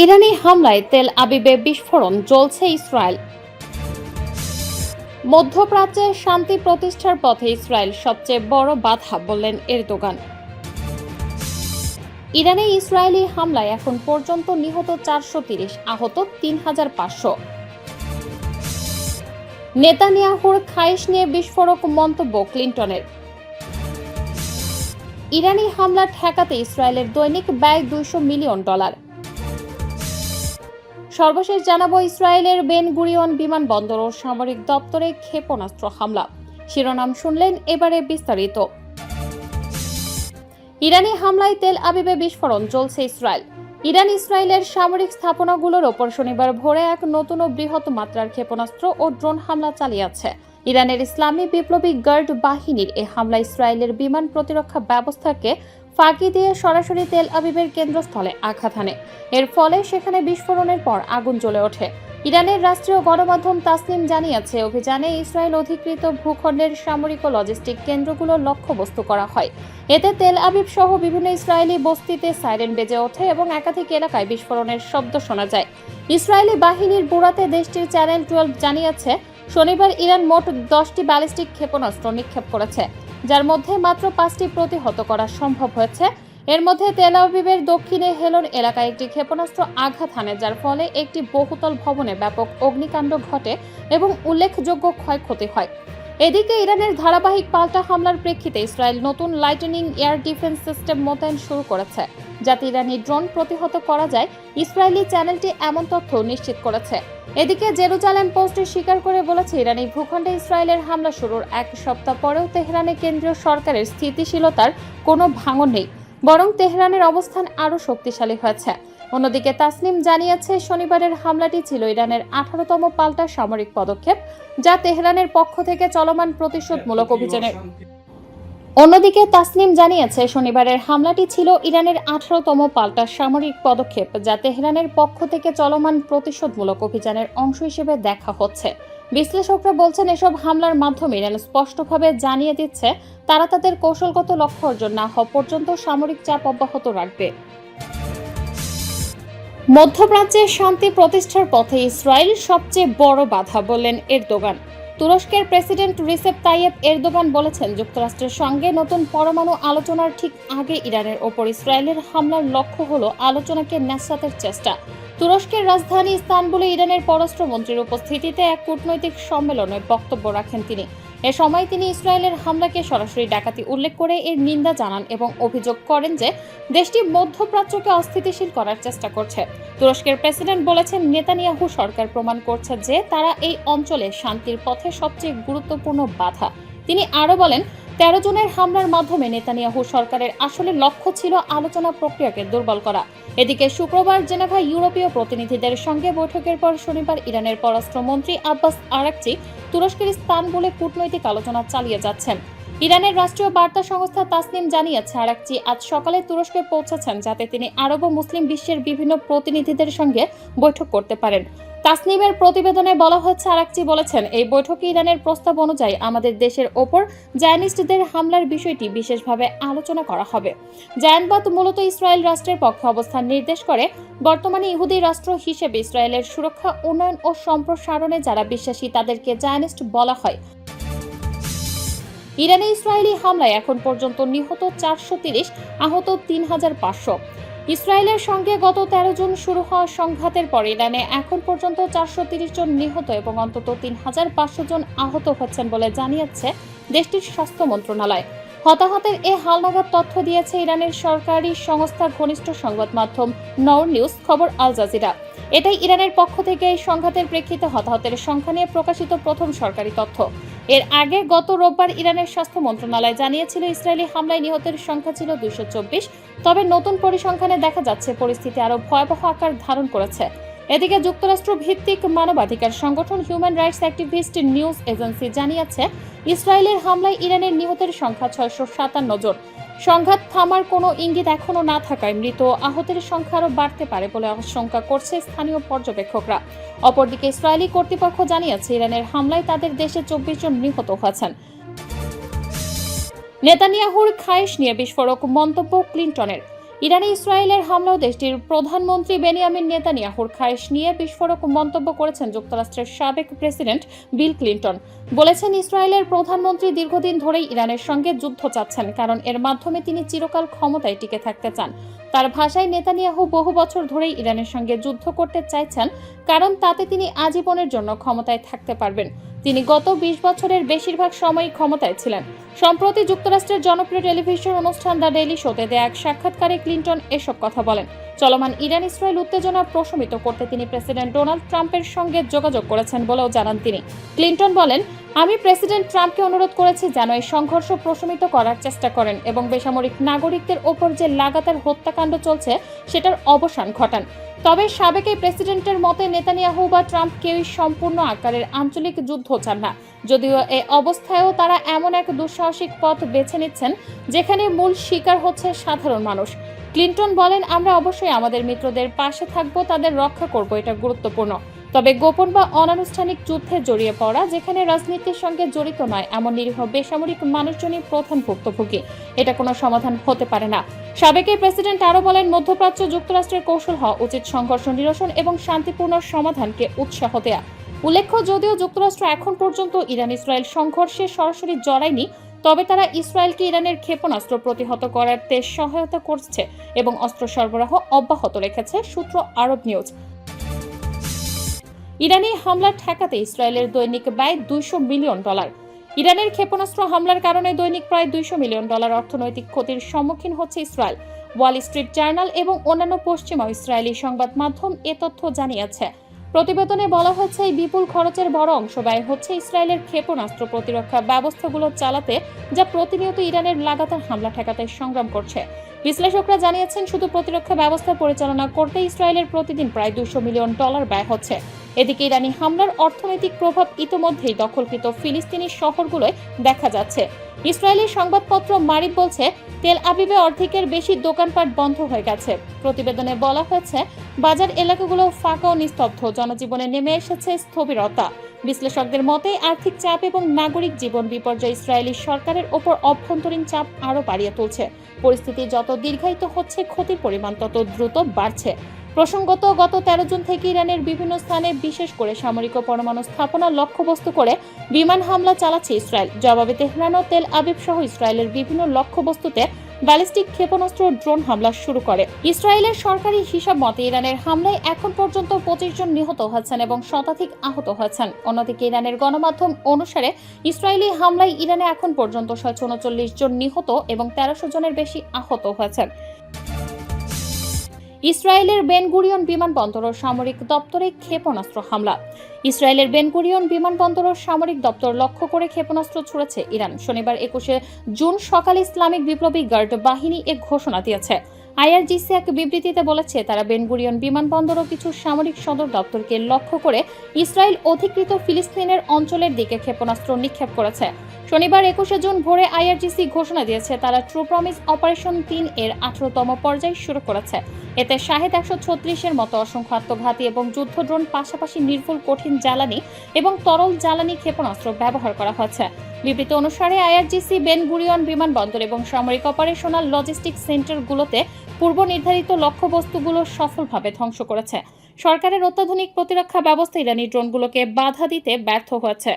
ইরানি হামলায় তেল আবিবে বিস্ফোরণ জ্বলছে ইসরায়েল। মধ্যপ্রাচ্যে শান্তি প্রতিষ্ঠার পথে ইসরায়েল সবচেয়ে বড় বাধা, বললেন এরদোগান। ইরানে ইসরায়েলি হামলায় এখন পর্যন্ত নিহত চারশো তিরিশ, আহত তিন হাজার পাঁচশো। নেতানিয়াহুর খাইশ নিয়ে বিস্ফোরক মন্তব্য ক্লিন্টনের। ইরানি হামলা ঠেকাতে ইসরায়েলের দৈনিক ব্যয় দুইশো মিলিয়ন ডলার। সর্বশেষ জানাব ইসরায়েলের বেন গুরিয়ন বিমানবন্দর ও সামরিক দপ্তরে ক্ষেপণাস্ত্র হামলা। শিরোনাম শুনলেন এবারে বিস্তারিত। ইরানি হামলায় তেল আবিবে বিস্ফোরণ চলছে ইসরায়েল। ইরান ইসরায়েলের সামরিক স্থাপনাগুলোর ওপর শনিবার ভোরে এক নতুন ও বৃহৎ মাত্রার ক্ষেপণাস্ত্র ও ড্রোন হামলা চালিয়েছে ইরানের ইসলামী বিপ্লবী গার্ড বাহিনীর এ হামলা ইসরায়েলের বিমান প্রতিরক্ষা ব্যবস্থাকে ফাঁকি দিয়ে সরাসরি তেল আবিবের কেন্দ্রস্থলে আঘাত হানে। এর ফলে সেখানে বিস্ফোরণের পর আগুন জ্বলে ওঠে। ইরানের রাষ্ট্রীয় গণমাধ্যম তাসনিম জানিয়েছে, অভিযানে ইসরায়েল অধিকৃত ভূখণ্ডের সামরিক ও লজিস্টিক কেন্দ্রগুলো লক্ষ্যবস্তু করা হয়। এতে তেল আবিব সহ বিভিন্ন ইসরায়েলি বস্তিতে সাইরেন বেজে ওঠে এবং একাধিক এলাকায় বিস্ফোরণের শব্দ শোনা যায়। ইসরায়েলি বাহিনীর বুড়াতে দেশটির চ্যানেল টুয়েলভ জানিয়েছে শনিবার ইরান মোট দশটি ব্যালিস্টিক ক্ষেপণাস্ত্র নিক্ষেপ করেছে, যার মধ্যে মাত্র পাঁচটি প্রতিহত করা সম্ভব হয়েছে। এর মধ্যে তেল দক্ষিণে হেলন এলাকায় একটি ক্ষেপণাস্ত্র আঘাত হানে, যার ফলে একটি বহুতল ভবনে ব্যাপক অগ্নিকাণ্ড ঘটে এবং উল্লেখযোগ্য ক্ষয়ক্ষতি হয়। এদিকে ইরানের ধারাবাহিক পাল্টা হামলার প্রেক্ষিতে ইসরায়েল নতুন লাইটনিং এয়ার ডিফেন্স সিস্টেম মোতায়েন শুরু করেছে। যাতে ইরানি ড্রোন প্রতিহত করা যায়, ইসরায়েলি চ্যানেলটি এমন তথ্য নিশ্চিত করেছে। এদিকে জেরুজালেম পোস্টে স্বীকার করে বলেছে ইরানি ভূখণ্ডে ইসরায়েলের হামলা শুরুর এক সপ্তাহ পরেও তেহরানে কেন্দ্রীয় সরকারের স্থিতিশীলতার কোনো ভাঙন নেই, বরং তেহরানের অবস্থান আরও শক্তিশালী হয়েছে। অন্যদিকে তাসনিম জানিয়েছে, শনিবারের হামলাটি ছিল ইরানের আঠারোতম পাল্টা সামরিক পদক্ষেপ, যা তেহরানের পক্ষ থেকে চলমান প্রতিশোধমূলক অভিযানের অন্যদিকে তাসনিম জানিয়েছে, শনিবারের হামলাটি ছিল ইরানের আঠারোতম পাল্টা সামরিক পদক্ষেপ, যা তেহরানের পক্ষ থেকে চলমান প্রতিশোধমূলক অভিযানের অংশ হিসেবে দেখা হচ্ছে। বিশ্লেষকরা বলছেন, এসব হামলার মাধ্যমে ইরান স্পষ্টভাবে জানিয়ে দিচ্ছে, তারা তাদের কৌশলগত লক্ষ্য অর্জন না হওয়া পর্যন্ত সামরিক চাপ অব্যাহত রাখবে। মধ্যপ্রাচ্যে শান্তি প্রতিষ্ঠার পথে ইসরায়েল সবচেয়ে বড় বাধা বললেন এরদোগান। তুরস্কের প্রেসিডেন্ট রিসেপ তাইয়েব এরদোগান বলেছেন, যুক্তরাষ্ট্রের সঙ্গে নতুন পরমাণু আলোচনার ঠিক আগে ইরানের ওপর ইসরায়েলের হামলার লক্ষ্য হল আলোচনাকে ন্যাসাতের চেষ্টা। তুরস্কের রাজধানী ইস্তানবুলে ইরানের পররাষ্ট্রমন্ত্রীর উপস্থিতিতে এক কূটনৈতিক সম্মেলনে বক্তব্য রাখেন তিনি। এ সময় তিনি ইসরায়েলের হামলাকে সরাসরি ডাকাতি উল্লেখ করে এর নিন্দা জানান এবং অভিযোগ করেন যে দেশটি মধ্যপ্রাচ্যকে অস্থিতিশীল করার চেষ্টা করছে। তুরস্কের প্রেসিডেন্ট বলেছেন, নেতানিয়াহু সরকার প্রমাণ করছে যে তারা এই অঞ্চলে শান্তির পথে সবচেয়ে গুরুত্বপূর্ণ বাধা। তিনি আরও বলেন তেরো জনের হামলার মাধ্যমে নেতানিয়াহু সরকারের আসলে লক্ষ্য ছিল আলোচনা প্রক্রিয়াকে দুর্বল করা। এদিকে শুক্রবার জেনেভা ইউরোপীয় প্রতিনিধিদের সঙ্গে বৈঠকের পর শনিবার ইরানের পররাষ্ট্রমন্ত্রী আব্বাস আরাকচি তুরস্কের ইস্তানবুলে কূটনৈতিক আলোচনা চালিয়ে যাচ্ছেন। ইরানের রাষ্ট্রীয় বার্তা সংস্থা তাসনিম জানিয়েছে, আরাকচি আজ সকালে তুরস্কে পৌঁছেছেন যাতে তিনি আরব ও মুসলিম বিশ্বের বিভিন্ন প্রতিনিধিদের সঙ্গে বৈঠক করতে পারেন। তাসনিমের প্রতিবেদনে বলা হচ্ছে আরাকচি বলেছেন, এই বৈঠকে ইরানের প্রস্তাব অনুযায়ী আমাদের দেশের ওপর জায়নিস্টদের হামলার বিষয়টি বিশেষভাবে আলোচনা করা হবে। জায়ানবাদ মূলত ইসরায়েল রাষ্ট্রের পক্ষে অবস্থান নির্দেশ করে। বর্তমানে ইহুদি রাষ্ট্র হিসেবে ইসরায়েলের সুরক্ষা, উন্নয়ন ও সম্প্রসারণে যারা বিশ্বাসী, তাদেরকে জায়নিস্ট বলা হয়। ইরানে ইসরায়েলি হামলায় এখন পর্যন্ত নিহত চারশো তিরিশ, আহত তিন হাজার পাঁচশো। ইসরায়েলের সঙ্গে গত তেরো জুন শুরু হওয়া সংঘাতের পর ইরানে এখন পর্যন্ত চারশো তিরিশ জন নিহত এবং অন্তত তিন হাজার পাঁচশো জন আহত হচ্ছেন বলে জানিয়েছে দেশটির স্বাস্থ্য মন্ত্রণালয়। হতাহতের এ হালনাগাদ তথ্য দিয়েছে ইরানের সরকারি সংস্থার ঘনিষ্ঠ সংবাদ মাধ্যম নর নিউজ, খবর আল জাজিরা। এটাই ইরানের পক্ষ থেকে এই সংঘাতের প্রেক্ষিতে হতাহতের সংখ্যা নিয়ে প্রকাশিত প্রথম সরকারি তথ্য। এর আগে গত রোববার ইরানের স্বাস্থ্য মন্ত্রণালয় জানিয়েছিল, ইসরায়েলি হামলায় নিহতের সংখ্যা ছিল দুইশো চব্বিশ। তবে নতুন পরিসংখ্যানে দেখা যাচ্ছে, পরিস্থিতি আরও ভয়াবহ আকার ধারণ করেছে। এদিকে যুক্তরাষ্ট্র ভিত্তিক মানবাধিকার সংগঠন human rights activist news agency জানিয়েছে, ইসরায়েলের হামলায় ইরানের নিহতের সংখ্যা ছয়শো সাতান্ন জন। সংঘাত থামার কোনো ইঙ্গিত এখনও না থাকায় মৃত আহতের সংখ্যা আরও বাড়তে পারে বলে আশঙ্কা করছে স্থানীয় পর্যবেক্ষকরা। অপরদিকে ইসরায়েলি কর্তৃপক্ষ জানিয়েছে, ইরানের হামলায় তাদের দেশে চব্বিশ জন নিহত হয়েছেন। নেতানিয়াহুর খায়েশ নিয়ে বিস্ফোরক মন্তব্য ক্লিন্টনের। ইরানে ইসরায়েলের হামলাও দেশটির প্রধানমন্ত্রী বেনিয়ামিন নেতানিয়াহুর খায়েশ নিয়ে বিস্ফোরক মন্তব্য করেছেন যুক্তরাষ্ট্রের সাবেক প্রেসিডেন্ট বিল ক্লিন্টন। বলেছেন, ইসরায়েলের প্রধানমন্ত্রী দীর্ঘদিন ধরেই ইরানের সঙ্গে যুদ্ধ চাচ্ছেন, কারণ এর মাধ্যমে তিনি চিরকাল ক্ষমতায় টিকে থাকতে চান। তার ভাষায়, নেতানিয়াহু বহু বছর ধরেই ইরানের সঙ্গে যুদ্ধ করতে চাইছেন, কারণ তাতে তিনি আজীবনের জন্য ক্ষমতায় থাকতে পারবেন। তিনি গত বিশ বছরের বেশিরভাগ সময়ই ক্ষমতায় ছিলেন। সম্প্রতি যুক্তরাষ্ট্রের জনপ্রিয় টেলিভিশন অনুষ্ঠান দ্য ডেইলি শোতে দেয়া এক সাক্ষাৎকারে ক্লিন্টন এসব কথা বলেন। চলমান ইরান ইসরায়েল উত্তেজনা প্রশমিত করতে তিনি প্রেসিডেন্ট ডোনাল্ড ট্রাম্পের সঙ্গে যোগাযোগ করেছেন বলেও জানান তিনি। ক্লিন্টন বলেন, আমি প্রেসিডেন্ট ট্রাম্পকে অনুরোধ করেছি যেন এই সংঘর্ষ প্রশমিত করার চেষ্টা করেন এবং বেসামরিক নাগরিকদের ওপর যে লাগাতার হত্যাকাণ্ড চলছে সেটার অবসান ঘটান। তবে সাবেক এই প্রেসিডেন্টের মতে নেতানিয়াহু বা ট্রাম্প কেউই সম্পূর্ণ আকারের আঞ্চলিক যুদ্ধ চান না। যদিও এ অবস্থায়ও তারা এমন এক দুঃসাহসিক পথ বেছে নিচ্ছেন, যেখানে মূল শিকার হচ্ছে সাধারণ মানুষ। ক্লিন্টন বলেন, আমরা অবশ্যই আমাদের মিত্রদের পাশে থাকব, তাদের রক্ষা করব, এটা গুরুত্বপূর্ণ। তবে গোপন বা অনানুষ্ঠানিক যুদ্ধে জড়িয়ে পড়া, যেখানে রাজনীতির সঙ্গে জড়িত নয়, এমন নিরীহ বেসামরিক মানুষজনই প্রধান ভুক্তভোগী, এটা কোনো সমাধান হতে পারে না। সাবেক এই প্রেসিডেন্ট আরও বলেন, মধ্যপ্রাচ্য যুক্তরাষ্ট্রের কৌশল হওয়া উচিত সংঘর্ষ নিরসন এবং শান্তিপূর্ণ সমাধানকে উৎসাহ দেয়া। উল্লেখ্য, যদিও যুক্তরাষ্ট্র এখন পর্যন্ত ইরান ইসরায়েল সংঘর্ষে সরাসরি জড়ায়নি তবে তারা ইসরায়েলকে ইরানের ক্ষেপণাস্ত্র প্রতিহত করাতে সহায়তা করছে এবং অস্ত্র সরবরাহ অব্যাহত রেখেছে সূত্র আরব নিউজ। ইরানি হামলা ঠেকাতে ইসরায়েলের দৈনিক ব্যয় দুইশো মিলিয়ন ডলার। ইরানের ক্ষেপণাস্ত্র হামলার কারণে দৈনিক প্রায় দুইশো মিলিয়ন ডলার অর্থনৈতিক ক্ষতির সম্মুখীন হচ্ছে ইসরায়েল। ওয়াল স্ট্রিট জার্নাল এবং অন্যান্য পশ্চিমা ইসরায়েলি সংবাদ মাধ্যম এ তথ্য জানিয়েছে। প্রতিবেদনে বলা হয়েছে, এই বিপুল খরচের বড় অংশ ব্যয় হচ্ছে ইসরায়েলের ক্ষেপণাস্ত্র প্রতিরক্ষা ব্যবস্থাগুলো চালাতে, যা প্রতিনিয়ত ইরানের লাগাতার হামলা ঠেকাতে সংগ্রাম করছে। বিশ্লেষকরা জানিয়েছেন, শুধু প্রতিরক্ষা ব্যবস্থা পরিচালনা করতে ইসরায়েলের প্রতিদিন প্রায় দুশো মিলিয়ন ডলার ব্যয় হচ্ছে। এদিকে ইরানি হামলার অর্থনৈতিক প্রভাব ইতোমধ্যেই দখলকৃত ফিলিস্তিনি শহরগুলোয় দেখা যাচ্ছে। ইসরায়েলি সংবাদপত্র মারিব বলছে, তেল আবিবে অর্ধেকের বেশি দোকানপাট বন্ধ হয়ে গেছে। প্রতিবেদনে বলা হয়েছে, বাজার এলাকাগুলো ফাঁকা ও নিস্তব্ধ। জনজীবনে নেমে এসেছে স্থবিরতা। বিশ্লেষকদের মতে, আর্থিক চাপ এবং নাগরিক জীবন বিপর্যয় ইসরায়েলি সরকারের ওপর অভ্যন্তরীণ চাপ আরও বাড়িয়ে তুলছে। পরিস্থিতি যত দীর্ঘায়িত হচ্ছে, ক্ষতির পরিমাণ তত দ্রুত বাড়ছে। প্রসঙ্গত গত তেরো জুন থেকে ইরানের বিভিন্ন স্থানে বিশেষ করে সামরিক পরমাণু স্থাপনা লক্ষ্যবস্তু করে বিমান হামলা চালাচ্ছে ইসরায়েল। জবাবে তেহরান ও তেল আবিব সহ ইসরায়েলের বিভিন্ন লক্ষ্যবস্তুতে ব্যালিস্টিক ক্ষেপণাস্ত্র ড্রোন হামলা শুরু করে। ইসরায়েলের সরকারি হিসাব মতে ইরানের হামলায় এখন পর্যন্ত পঁচিশ জন নিহত হয়েছেন এবং শতাধিক আহত হয়েছেন। অন্যদিকে ইরানের গণমাধ্যম অনুসারে ইসরায়েলি হামলায় ইরানে এখন পর্যন্ত ছয়শো উনচল্লিশ জন নিহত এবং তেরোশো জনের বেশি আহত হয়েছেন। ইসরায়েলের বেনগুরিয়ন বিমানবন্দর ও সামরিক দপ্তরে ক্ষেপণাস্ত্র হামলা। ইসরায়েলের বেনগুরিয়ন বিমানবন্দর ও সামরিক দপ্তর লক্ষ্য করে ক্ষেপণাস্ত্র ছুড়েছে ইরান। শনিবার একুশে জুন সকালে ইসলামিক বিপ্লবী গার্ড বাহিনী এ ঘোষণা দিয়েছে। আইআরজিসি এক বিবৃতিতে বলেছে, তারা বেনগুরিয়ন বিমানবন্দর ও কিছু সামরিক সদর দপ্তরকে লক্ষ্য করে ইসরায়েল অধিকৃত ফিলিস্তিনের অঞ্চলের দিকে ক্ষেপণাস্ত্র নিক্ষেপ করেছে। শনিবার একুশে জুন ভোরে আইআরজিসি ঘোষণা দিয়েছে, তারা ট্রু প্রমিস অপারেশন তিন এর আঠারোতম পর্যায় শুরু করেছে। এতে শাহেদ একশো ছত্রিশের মতো অসংখ্য আত্মঘাতী এবং যুদ্ধ ড্রোন পাশাপাশি নির্ভুল কঠিন জ্বালানি এবং তরল জ্বালানি ক্ষেপণাস্ত্র ব্যবহার করা হয়েছে। বিবৃতি অনুসারে আইআরজিসি বেন গুরিয়ন বিমানবন্দর এবং সামরিক অপারেশনাল লজিস্টিক সেন্টারগুলোতে পূর্ব নির্ধারিত লক্ষ্যবস্তুগুলো সফলভাবে ধ্বংস করেছে। সরকারের অত্যাধুনিক প্রতিরক্ষা ব্যবস্থা ইরানি ড্রোনগুলোকে বাধা দিতে ব্যর্থ হয়েছে।